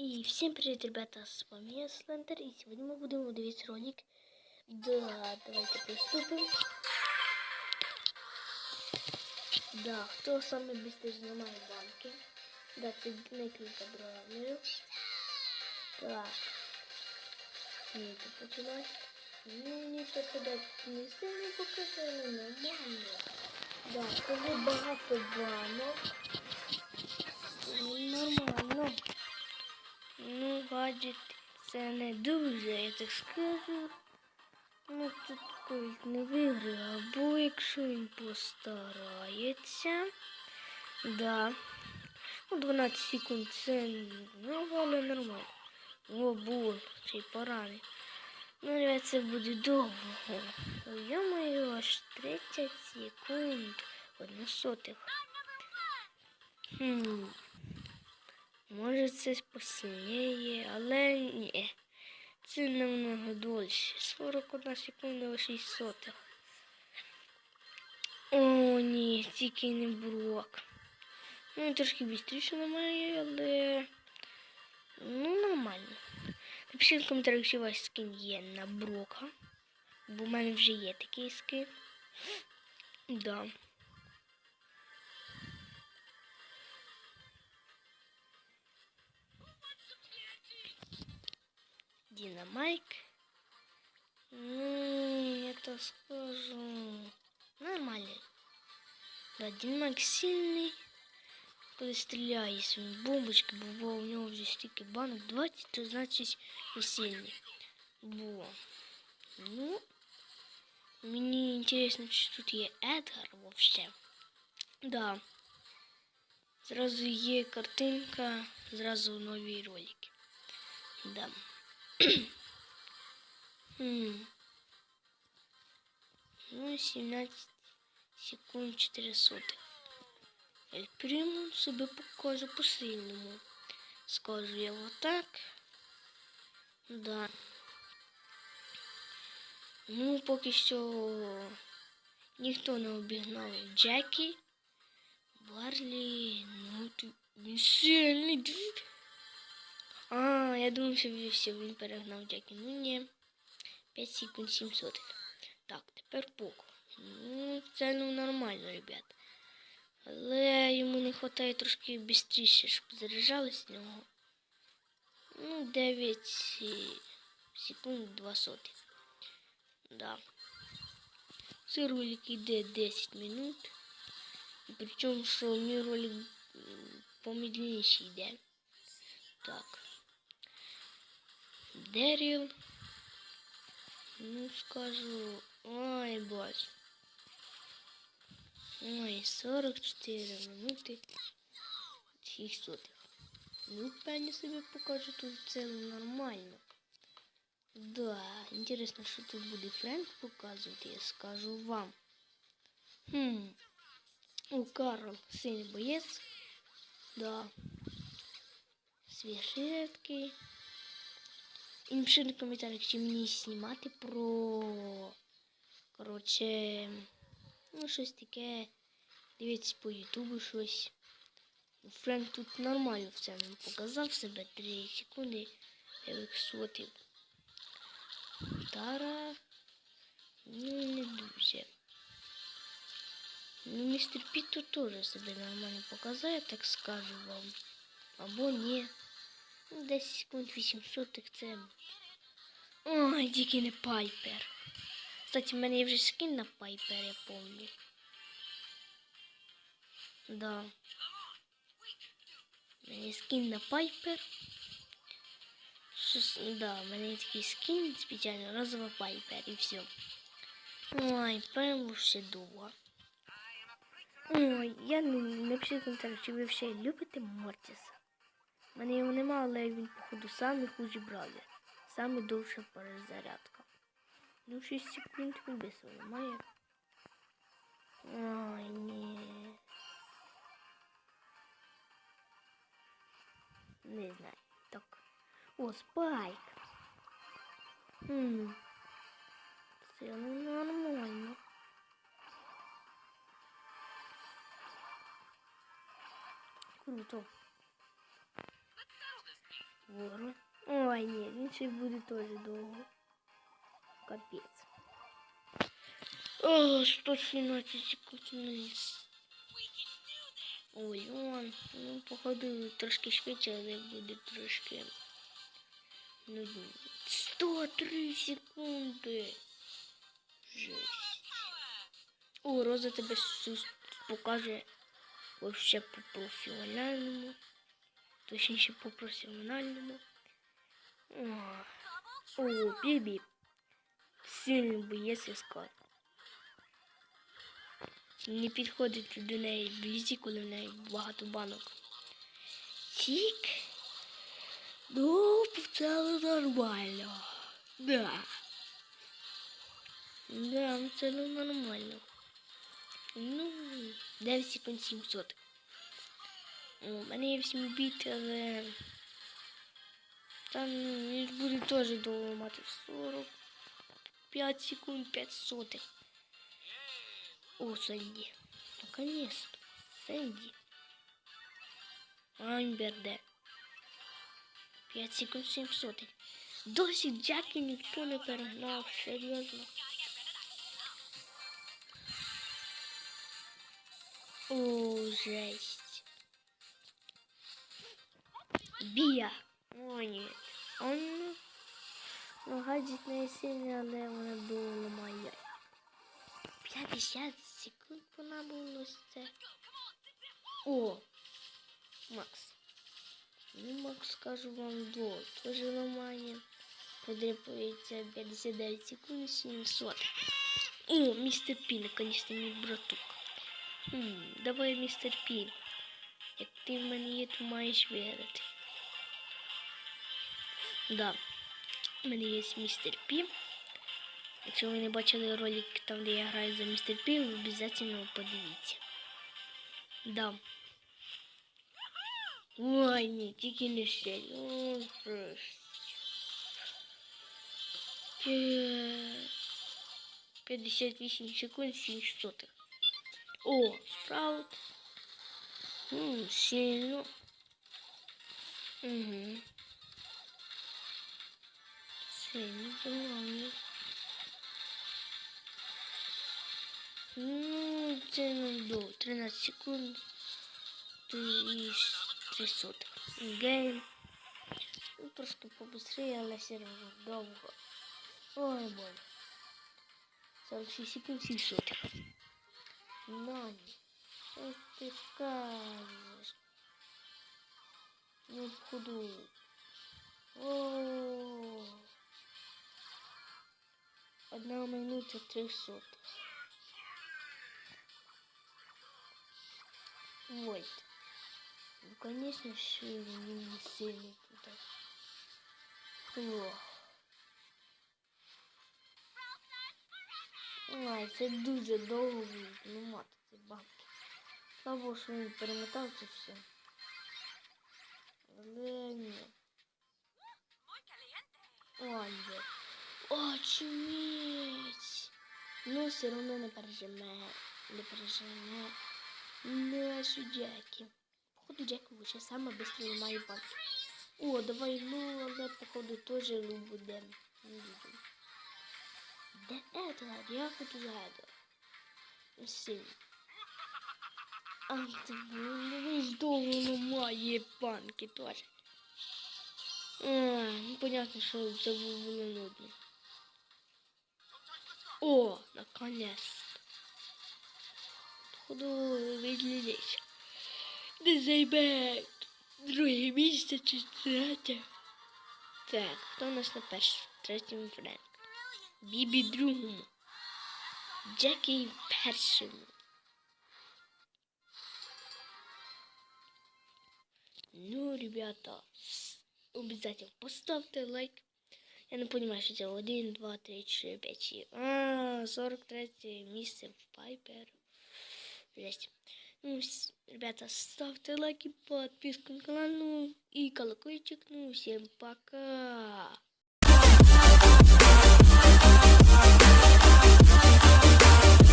И всем привет, ребята, с вами я, Слендер, и сегодня мы будем дивиться ролик. Да, давайте приступим. Да, хто саме быстрее знімає банки? Да, це декілька бравлерів. Так. Ні, це почалось. Ну, мені це себе не сильно показує, але нормально. Да, коли багато банок. Ну, нормально. Ну, гаджет це не дуже, я так скажу. Ну, тут когось не виграє, або якщо він постарається. Да. Ну, 12 секунд це ну, але нормально. О, був, ще й поранений. Ну, це буде довго. Ё-моё, аж 30 секунд. Одна сотих. Хм. Може це посильніє, але ні. Це намного дольше. 41 секунда 6 сотих. О, ні, тільки не брок. Ну, трошки швидше немає, але ну нормально. Напишіть в коментарях, чи ваш скин є на брока. Бо в мене вже є такий скин. Да. Динамайк. Ну, я так скажу. Нормальный. Да, Динамайк сильный. Коли стріляє своїм бомбочки, бо у нього вже стільки банок 20, то значить і сильний. Бо. Ну, мені інтересно, чи тут є Едгар вообще. Да. Зразу є картинка, зразу нові ролики. Да. Хм. Ну, 17 секунд 4 сотих. Ель Примо себе покаже по-сильному. Скажу я вот так. Да. Ну, поки що ніхто не обігнав Джекі. Барлі, ну тут він сильний. А, я думав, що все, він перегнав Джекі. Ну ні. 5 секунд 700. Так, тепер Поко. Ну, це ну нормально, ребят. Але йому не вистачає трошки швидше, щоб заряджалось з нього. Ну, 9 е, секунд 2 сотих. Да. Цей ролик йде 10 минут. Причому, що мій ролик м, помедленніше йде. Так. Деріл. Ну, скажу. Ой, боже. Ой, 44 минути. 6 сотих. Ну, певно себе покажу тут це нормально. Да, интересно, що тут буде Френк показувати, я скажу вам. Хм. У Карл сильний боєць. Да. Свіжетки. І напишіть на коментарях, чи мені знімати про. Коротше. Ну, щось таке. Дивіться по Ютубу щось. Френк тут нормально все нам показав себе 3 секунди. Я їх сотив. Тара. Ну, не дуже. Ну, містер Піт тут теж себе нормально показав, я так скажу вам. Або ні. Ну, 10 секунд 800, так це. Ой, тільки не Пайпер. Кстати, в мене є вже скін на Пайпер, я помню. Да. У мене є скін на Пайпер. Щось, да, у мене є такий скін спеціально розова Пайпер і все. Ой, прямо ще довго. Ой, я не напишіть в коментарях, чи ви ще любите Мортіса. У мене його нема, але він, походу, самий хужий бравлер. Саме довша перезарядка. Ну, 6 секунд без немає. Ой, ні. Не знаю. Так. О, спайк. Хм. Це ну, нормально. Круто. Ворон. Ой, ні, він ще й буде теж довго. Капець. О, 117 секунд. Ой, он, ну, походу, трошки швидше, але буде трошки. Ну, 103 секунди. Жесть. О, Роза тебе щось покаже вообще по професіональному. Точніше по професіональному. О, Бібі. Сильний боєць іскати. Не підходить до неї близько, коли в неї багато банок. Тік. Ну, це нормально. Да. Да, це нормально. Ну, 9 секунд 700. О, У мене є 8 біт, але там ну, він ж буде теж довго мати 45 секунд 5 сотих. О, Сэнди. Наконец-то. Сэнди. Амберде. 5 секунд 700. Досі Джекі ніхто не перегнав. Серйозно. О, жесть. Бія. О, ні. Он... Ну, гаджет не сильний, але вона довго ламає. 50 секунд понадобилось це. О! Макс. Ну, Макс, скажу вам до. Тоже ламає. Подряпується 59 секунд 700. О, містер Пі, наконец-то мій братук. Хм, давай, містер Пі. Як ти в мене є, то маєш вірити. Да. У мене є містер Пі. Якщо ви не бачили ролик там, де я граю за містер Пі, ви обов'язково подивіться. Да. Ой, ні, тільки не ще. О, жесть. Е, 58 секунд 7 сотих. О, спраут. М, сильно. Угу. Сильно, нормально. Ну, це не до 13 секунд. І 3 сотих. Гейм. Ну, трошки побыстрее, але все равно довго. Ой, боже. 46 секунд 7 сотих. Нань. Що ти кажеш? Ну, походу. Одна минута 3 сотих. Вольт. Ну, конечно, что він не сильний тут. О. Ай, це дуже довго буде знімати ці банки. Слава Богу, що він перемотав це все. Але ні. Ой, де. Очуміть. Ну, все одно не пережиме. Не пережиме. Нашу Джеки. Походу Джеки лучше саме быстро ламає банки. О, давай, ну, але походу тоже лу будем. Не будем. Да это, я хочу за это. Сильно. А, ти, ну, ж довго ламає банки теж. А, ну, понятно, що це було нудно. О, наконец-то. Походу відліліся. Не займе друге місце чи третє. Так, хто у нас на першому? Третьому Френк. Бібі другому. Джекі першому. Ну, ребята, обязательно поставте лайк. Я не понимаю, що це 1, 2, 3, 4, 5, 6. А, 43 місце в Пайпер. Жесть. Ну, ребята, ставьте лайки, подписку на канал, ну и колокольчик. Ну, всем пока.